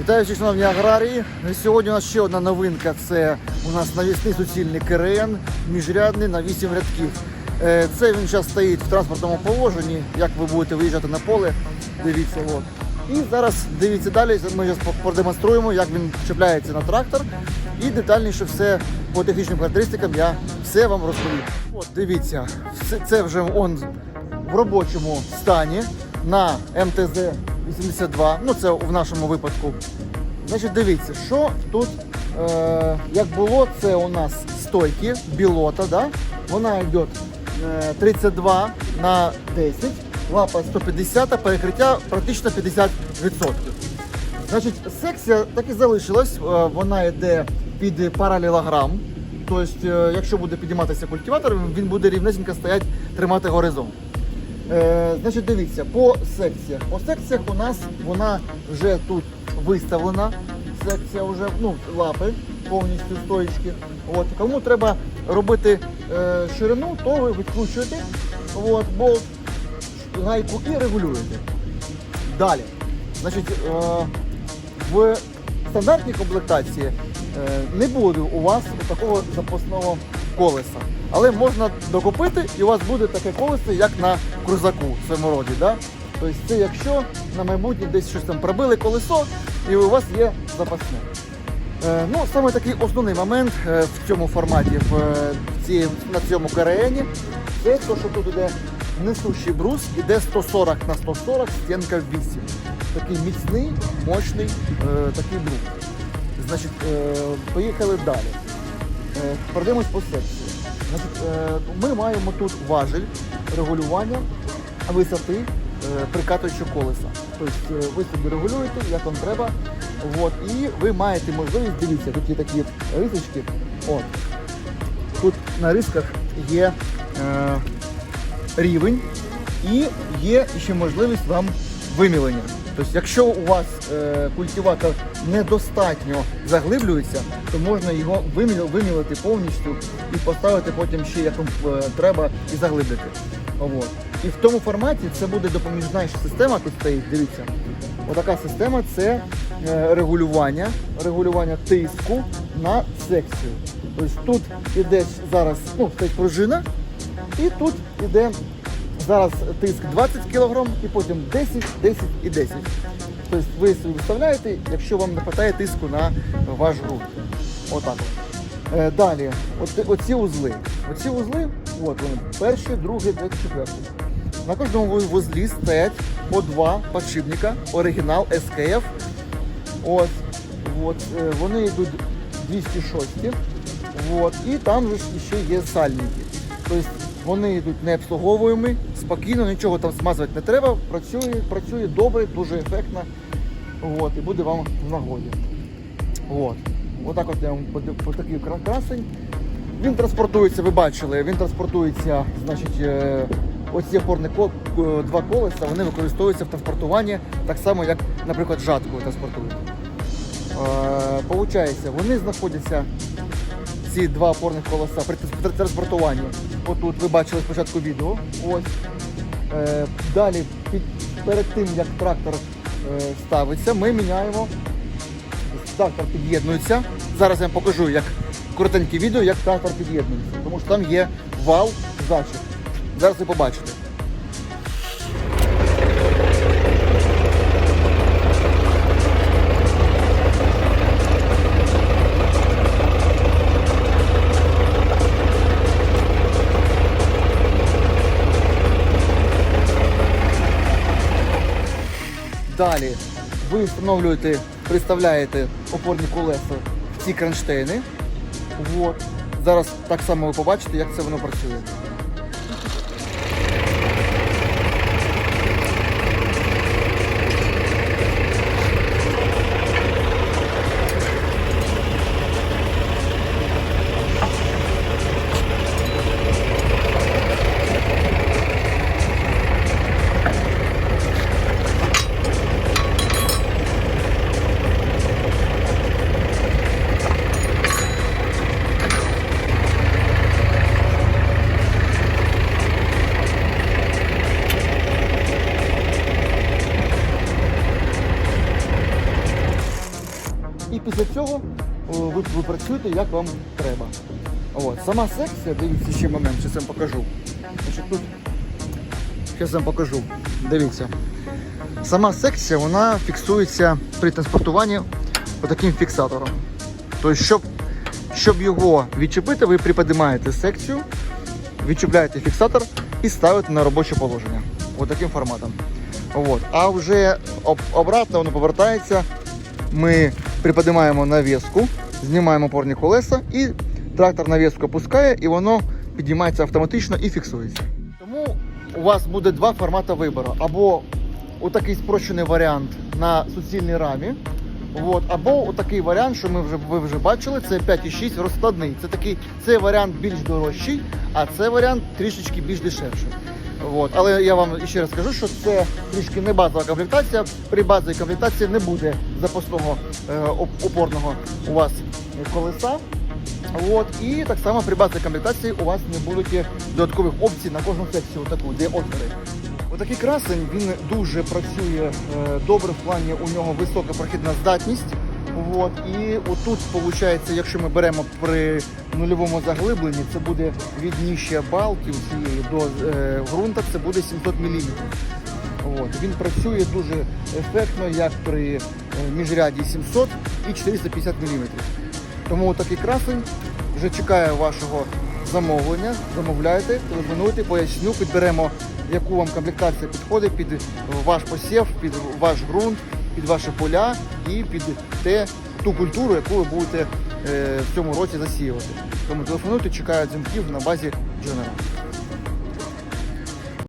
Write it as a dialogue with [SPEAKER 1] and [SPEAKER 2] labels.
[SPEAKER 1] Вітаю всіх шановні аграрії. Ну, Сьогодні у нас ще одна новинка. Це у нас навісний суцільний КРН, міжрядний на 8 рядків. Е, Це він зараз стоїть в транспортному положенні. Як ви будете виїжджати на поле, дивіться. От. І зараз дивіться далі. Ми зараз продемонструємо, як він чіпляється на трактор. І детальніше все по технічним характеристикам я все вам розповім. От дивіться, це, вже он в робочому стані на МТЗ 82. Ну це в нашому випадку. Значить, дивіться, що тут е, як було, це у нас стойки, білота, да? вона йде е, 32 на 10, лапа 150, а перекриття практично 50%. Значить, секція так і залишилась, е, вона йде під паралелограм. Тобто, е, якщо буде підійматися культиватор, він буде рівнесенько стояти, тримати горизонт. Е, значить, дивіться, по секціях. По секціях у нас вона вже тут виставлена. Секція вже ну, лапи повністю стоїчки. От. Кому треба робити е, ширину, то ви відкручуєте от, болт, гайку і регулюєте. Далі. Значить, е, в стандартній комплектації е, не буде у вас такого запасного колеса. Але можна докупити і у вас буде таке колесо, як на крузаку в своєму роді. Да? Тобто це якщо на майбутнє десь щось там пробили колесо і у вас є запасне. Е, ну, саме такий основний момент е, в цьому форматі, в, е, ці, на цьому КРНі, це те, що тут іде несущий брус, іде 140 на 140, стінка в 8. Такий міцний, мощний е, такий брус. Значить, е, поїхали далі. Е, Пройдемось по секції. Е, ми маємо тут важель регулювання висоти е, прикатуючого колеса. Тобто ви собі регулюєте, як вам треба. От, і ви маєте можливість, дивіться, тут є такі рисочки. От. Тут на рисках є е, рівень і є ще можливість вам вимілення. Тобто, якщо у вас е, культиватор недостатньо заглиблюється, то можна його виміл, вимілити повністю і поставити потім ще як е, треба і заглибити. От. І в тому форматі це буде допоміжна система, тут стоїть, дивіться. Отака система це е, регулювання, регулювання тиску на секцію. Тобто тут іде зараз ну, стоїть пружина, і тут іде зараз тиск 20 кг і потім 10, 10 і 10. Тобто ви виставляєте, якщо вам не вистачає тиску на ваш ґрунт. Отак. Е, далі, от, оці узли. Оці узли, от вони, перший, другий, третій, четвертий. На кожному вузлі стоять по два подшипника, оригінал SKF. Ось, от, е, вони йдуть 206. От, і там же ще є сальники. Тобто вони йдуть не обслуговуємі, спокійно, нічого там смазувати не треба. Працює, працює добре, дуже ефектно. От, і буде вам в нагоді. От. Отак от я вам по, такий красень. Він транспортується, ви бачили, він транспортується, значить, е, оці опорні два колеса, вони використовуються в транспортуванні так само, як, наприклад, жатку ви транспортуєте. Е, Получається, вони знаходяться, ці два опорних колеса при транспортуванні. Отут ви бачили спочатку відео. Ось. Е, Далі, під, перед тим як трактор е, ставиться, ми міняємо. Трактор під'єднується. Зараз я вам покажу, як коротеньке відео, як трактор під'єднується. Тому що там є вал зачіп. Зараз ви побачите. Далі ви встановлюєте, приставляєте опорні колеса в ці кронштейни. От. Зараз так само ви побачите, як це воно працює. Після цього ви, ви працюєте як вам треба. От. Сама секція, дивіться ще момент, зараз вам покажу. Значить, тут Зараз вам покажу. Дивіться. Сама секція вона фіксується при транспортуванні таким фіксатором. Тобто, щоб, щоб його відчепити, ви приподимаєте секцію, відчіпляєте фіксатор і ставите на робоче положення. Ось таким форматом. От. А вже об, обратно воно повертається. Ми приподимаємо навіску, знімаємо опорні колеса і трактор навіску опускає і воно піднімається автоматично і фіксується. Тому у вас буде два формати вибору. Або отакий спрощений варіант на суцільній рамі. От, або отакий варіант, що ми вже ви вже бачили, це 5,6 розкладний. Це такий цей варіант більш дорожчий, а це варіант трішечки більш дешевший. От. Але я вам ще раз скажу, що це трішки не базова комплектація. При базовій комплектації не буде запасного е, опорного у вас колеса. От. І так само при базовій комплектації у вас не будуть додаткових опцій на кожну секцію, таку, де отвори. Отакий красень він дуже працює е, добре в плані у нього висока прохідна здатність. От, і отут, виходить, якщо ми беремо при нульовому заглибленні, це буде від дніща балки цієї до е, ґрунта, це буде 700 мм. От, він працює дуже ефектно, як при е, міжряді 700 і 450 мм. Тому такий красень вже чекає вашого замовлення. Замовляйте, телефонуйте, поясню, підберемо, яку вам комплектація підходить під ваш посів, під ваш ґрунт, під ваші поля і під те, ту культуру, яку ви будете е, в цьому році засіювати. Тому телефонуйте, чекають дзвінків на базі General.